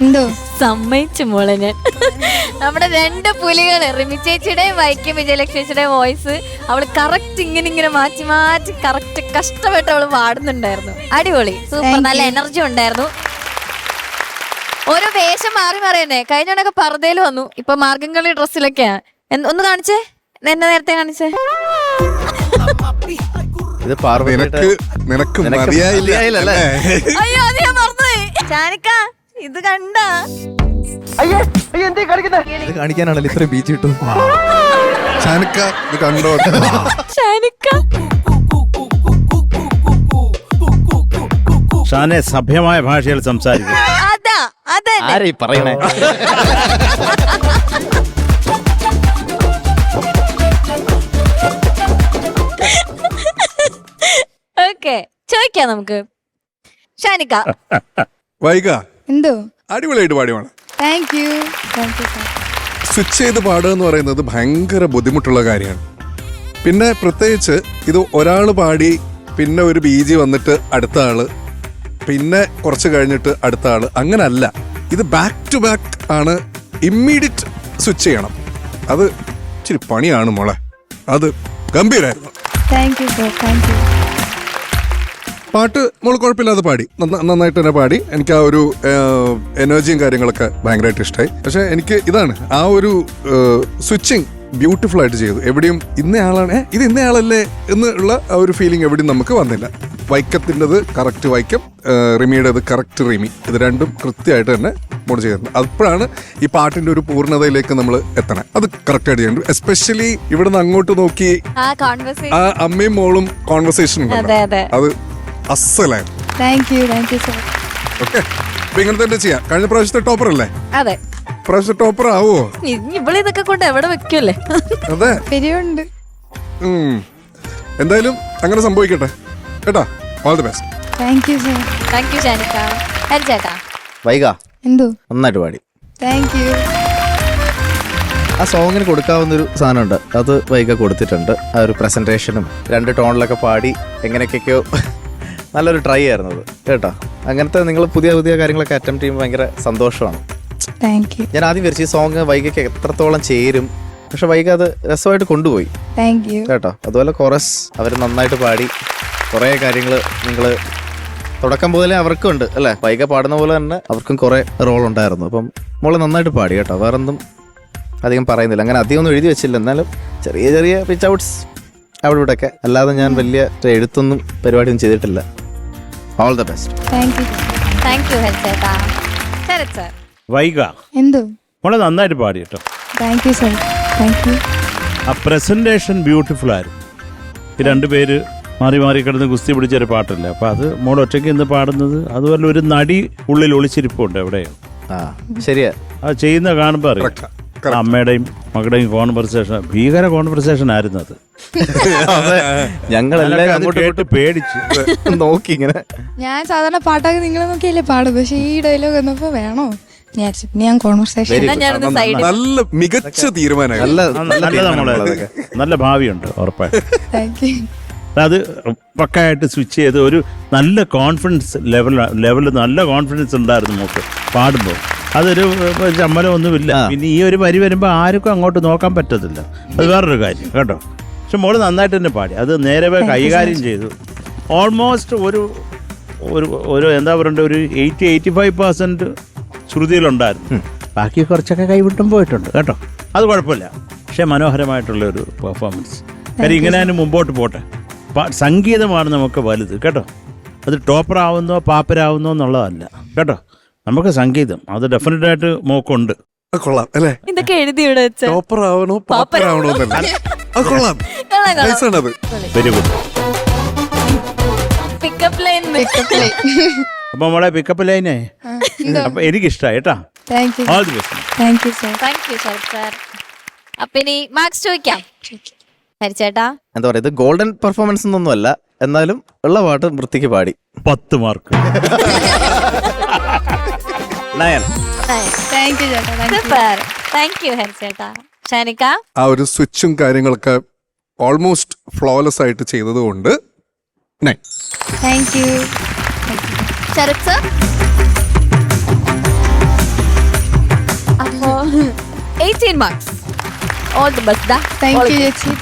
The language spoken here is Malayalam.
എന്തോ? സമ്മതിച്ചു മോളെ ഞാൻ. നമ്മുടെ രണ്ട് പുലികൾ റിമി ചേച്ചിയുടെയും വൈക്കം വിജയലക്ഷ്മിയുടെയും വോയിസ് അവൾ കറക്റ്റ് ഇങ്ങനെ ഇങ്ങനെ മാറ്റി മാറ്റി കറക്റ്റ് കഷ്ടപ്പെട്ട് അവൾ പാടുന്നുണ്ടായിരുന്നു. അടിപൊളി സൂപ്പർ നല്ല എനർജി ഉണ്ടായിരുന്നു. ഓരോ വേഷം മാറി മാറി തന്നെ കഴിഞ്ഞോണ്ടൊക്കെ പർദ്ദയിൽ വന്നു. ഇപ്പൊ മാർഗംകളി ഡ്രസ്സിലൊക്കെയാ. എന്ത്- ഒന്ന് കാണിച്ചേ? എന്നെ നേരത്തെ കാണിച്ചേ? ഇത് പാർവതി നിനക്ക് നിനക്ക് മതിയായില്ല. അല്ലേ? അയ്യോ അത് ഞാൻ ചാനിക്ക ഇത് കണ്ട. ഇത് കാണിക്കാനാണല്ലോ ഇത്ര ബീച്ച് കിട്ടും. ഷാനിക്ക ഇത് കണ്ടോ? ചാനിക്ക. ഷാനെ സഭ്യമായ ഭാഷയിൽ സംസാരിക്കും. അതാ അതെ ആരാ പറയണേ? ഓക്കെ ചോദിക്കാം നമുക്ക്. ഷാനിക്ക വൈക. എന്തോ? അടിപൊളിയായിട്ട് പാടിയാണ് thank you thank you sir switch ചെയ്ത് പാടുക എന്ന് പറയുന്നത് ഭയങ്കര ബുദ്ധിമുട്ടുള്ള കാര്യമാണ്. പിന്നെ പ്രത്യേകിച്ച് ഇത് ഒരാൾ പാടി പിന്നെ ഒരു ബി ജി വന്നിട്ട് അടുത്ത ആൾ പിന്നെ കുറച്ച് കഴിഞ്ഞിട്ട് അടുത്ത ആൾ അങ്ങനല്ല. ഇത് ബാക്ക് ടു ബാക്ക് ആണ്. ഇമ്മീഡിയറ്റ് സ്വിച്ച് ചെയ്യണം. അത് ഇച്ചിരി പണിയാണ് മോളെ. അത് ഗംഭീരായിരുന്നു. Thank you sir thank you പാട്ട് മോൾ കുഴപ്പമില്ലാതെ പാടി. നന്നായിട്ട് തന്നെ പാടി. എനിക്ക് ആ ഒരു എനർജിയും കാര്യങ്ങളൊക്കെ ഭയങ്കരമായിട്ട് ഇഷ്ടമായി പക്ഷെ എനിക്ക് ഇതാണ് ആ ഒരു സ്വിച്ചിങ് ബ്യൂട്ടിഫുൾ ആയിട്ട് ചെയ്തു. എവിടെയും ഇന്നയാളാണ് ഇത് ഇന്നയാളല്ലേ എന്നുള്ള ആ ഒരു ഫീലിംഗ് എവിടെയും നമുക്ക് വന്നില്ല. വൈക്കത്തിന്റെത് കറക്റ്റ് വൈക്കം റിമിയുടേത് കറക്റ്റ് റിമി. ഇത് രണ്ടും കൃത്യമായിട്ട് തന്നെ മോഡ് ചെയ്തിട്ടുണ്ട്. അപ്പോഴാണ് ഈ പാട്ടിന്റെ ഒരു പൂർണതയിലേക്ക് നമ്മൾ എത്തണം. അത് കറക്റ്റ് ആയിട്ട് ചെയ്തിട്ടുണ്ട് എസ്പെഷ്യലി ഇവിടുന്ന് അങ്ങോട്ട് നോക്കി ആ അമ്മയും മോളും കോൺവെർസേഷൻ. അത് അസലായിരുന്നു thank you thank you sir okay അപ്പൊ ഇങ്ങനെ തന്നെ ചെയ്യാം. കഴിഞ്ഞ പ്രാവശ്യത്തെ ടോപ്പർ അല്ലേ? അതെ. പ്രാവശ്യത്തെ ടോപ്പർ ആവോ ഇനി ഇവിടെ ഇതൊക്കെ കൊണ്ട് എവിടെ വെക്കല്ലേ അതെ. പെരിയുണ്ട്. ഉം. എന്തായാലും അങ്ങനെ സംഭവിക്കട്ടെ. കേട്ടോ? All the best thank you sir thank you Shanikka ഹരിച്ചേട്ടാ വൈക എന്തോ? നന്നായിട്ട് പാടി. താങ്ക് യു ആ സോങ്ങിന് കൊടുക്കാവുന്ന ഒരു സാധനമുണ്ട്. അത് വൈക കൊടുത്തിട്ടുണ്ട്. ആ ഒരു പ്രസന്റേഷനും രണ്ട് ടോണിലൊക്കെ പാടി എങ്ങനെയൊക്കെയോ നല്ലൊരു ട്രൈ ആയിരുന്നു അത്. കേട്ടോ? അങ്ങനത്തെ നിങ്ങൾ പുതിയ പുതിയ കാര്യങ്ങളൊക്കെ അറ്റംപ്റ്റ് ചെയ്യുമ്പോൾ ഭയങ്കര സന്തോഷമാണ്. താങ്ക് യു ഞാൻ ആദ്യം വിചാരിച്ചു ഈ സോങ് വൈകയ്ക്ക് എത്രത്തോളം ചേരും. പക്ഷെ വൈക അത് രസമായിട്ട് കൊണ്ടുപോയി. താങ്ക് യു കേട്ടോ? അതുപോലെ കൊറസ് അവർ നന്നായിട്ട് പാടി. കുറേ കാര്യങ്ങൾ നിങ്ങൾ തുടക്കം മുതലേ അവർക്കും ഉണ്ട് അല്ലേ? വൈക പാടുന്ന പോലെ തന്നെ അവർക്കും കുറേ റോൾ ഉണ്ടായിരുന്നു. അപ്പം മോൾ നന്നായിട്ട് പാടി കേട്ടോ. വേറെന്തും അധികം പറയുന്നില്ല. അങ്ങനെ അധികം ഒന്നും എഴുതി വെച്ചില്ല. എന്നാലും ചെറിയ ചെറിയ പിച്ച് ഔട്ട്സ് അവിടെ ഇവിടെയൊക്കെ. അല്ലാതെ ഞാൻ വലിയ എഴുത്തൊന്നും പരിപാടിയൊന്നും ചെയ്തിട്ടില്ല. All the best thank you thank you ഹരിച്ചേട്ടാ Sarath sir വൈക. എന്തോ? മോളെ നന്നായിട്ട് പാടി കേട്ടോ. Thank you sir thank you ആ പ്രസന്റേഷൻ ബ്യൂട്ടിഫുൾ ആയിരുന്നു. ഈ രണ്ടുപേര് മാറി മാറി കിടന്ന് കുസ്തി പിടിച്ചൊരു പാട്ടല്ലേ? അപ്പൊ അത് മോൾ ഒറ്റയ്ക്ക് ഇന്ന് പാടുന്നത് അതുപോലെ ഒരു നടി ഉള്ളിൽ ഒളിച്ചിരിപ്പുണ്ട് എവിടെയോ. ആ ശരിയാ. അത് ചെയ്യുന്ന കാണുമ്പോൾ അറിയാം. അമ്മയുടെയും മകളുടെയും കോൺവെർസേഷൻ ഭീകര കോൺവെർസേഷൻ ആയിരുന്നു അത്. അത്. അങ്ങോട്ട് കേട്ട് പേടിച്ചു നോക്കി ഇങ്ങനെ ഞാൻ സാധാരണ പാട്ടൊക്കെ നിങ്ങൾ നോക്കിയല്ലേ പാടും പക്ഷേ ഈ ഡയലോഗ് വന്നപ്പോ വേണോ? ഞാൻ കോൺവെർസേഷൻ നല്ല മികച്ച തീരുമാനമായി നല്ല ഭാവിയുണ്ട് ഉറപ്പായിട്ടും. അത് പക്കായിട്ട് സ്വിച്ച് ചെയ്ത് ഒരു നല്ല കോൺഫിഡൻസ് ലെവൽ ലെവലിൽ നല്ല കോൺഫിഡൻസ് ഉണ്ടായിരുന്നു നമുക്ക് പാടുമ്പോൾ. അതൊരു ചമ്മലമൊന്നുമില്ല. പിന്നെ ഈ ഒരു വരി വരുമ്പോൾ ആർക്കും അങ്ങോട്ട് നോക്കാൻ പറ്റത്തില്ല. അത് വേറൊരു കാര്യം കേട്ടോ? പക്ഷെ മോൾ നന്നായിട്ട് തന്നെ പാടി. അത് നേരെ കൈകാര്യം ചെയ്തു. ഓൾമോസ്റ്റ് ഒരു ഒരു ഒരു എന്താ പറയണ്ടേ ഒരു എയ്റ്റി എയ്റ്റി ഫൈവ് പെർസെന്റ് ശ്രുതിയിലുണ്ടായിരുന്നു ബാക്കി കുറച്ചൊക്കെ കൈവിട്ടും പോയിട്ടുണ്ട് കേട്ടോ? അത് കുഴപ്പമില്ല. പക്ഷേ മനോഹരമായിട്ടുള്ള ഒരു പെർഫോമൻസ് കാര്യം ഇങ്ങനെ തന്നെ മുമ്പോട്ട് പോട്ടെ. സംഗീതമാണ് നമുക്ക് വലുത് കേട്ടോ? അത് ടോപ്പറാവുന്നോ പാപ്പരാവുന്നോ എന്നുള്ളതല്ല കേട്ടോ? നമുക്ക് സംഗീതം. അത് ഡെഫിനറ്റ് ആയിട്ട് മോക്കുണ്ട്. അത് കൊള്ളാം അല്ലേ? ഇതൊക്കെ എഴുതി ഇവിടെ വെച്ച ടോപ്പർ ആവണോ പാപ്പർ ആവണോ എന്നല്ല. അത് കൊള്ളാം. Nice ആണത് വെരി ഗുഡ് പിക്കപ്പ് ലൈൻ അപ്പോൾ നമ്മളെ പിക്കപ്പ് ലൈനേ അപ്പോൾ എനിക്കിഷ്ടമായി കേട്ടോ. Thank you all the best thank you sir thank you Sarath sir അപ്പൊ ഇനി മാർക്സ് ചോദിക്കാം. ഹരിച്ചേട്ടാ? എന്താ പറയുക ഇത് ഗോൾഡൻ പെർഫോമൻസ് ഒന്നും അല്ല എന്നാലും ഉള്ള പാട്ട് വൃത്തിക്ക് പാടി. പത്ത് മാർക്ക്. നയൻ താങ്ക് യു ചേട്ടാ. Thank you super thank you ഹരിച്ചേട്ടാ ഷാനിക്ക? ആ ഒരു സ്വിച്ചും കാര്യങ്ങളൊക്കെ ഓൾമോസ്റ്റ് ഫ്ലോലെസ് ആയിട്ട് ചെയ്തത് കൊണ്ട് താങ്ക് യു ശരത് അപ്പോ eighteen marks all the best thank you ചേച്ചി.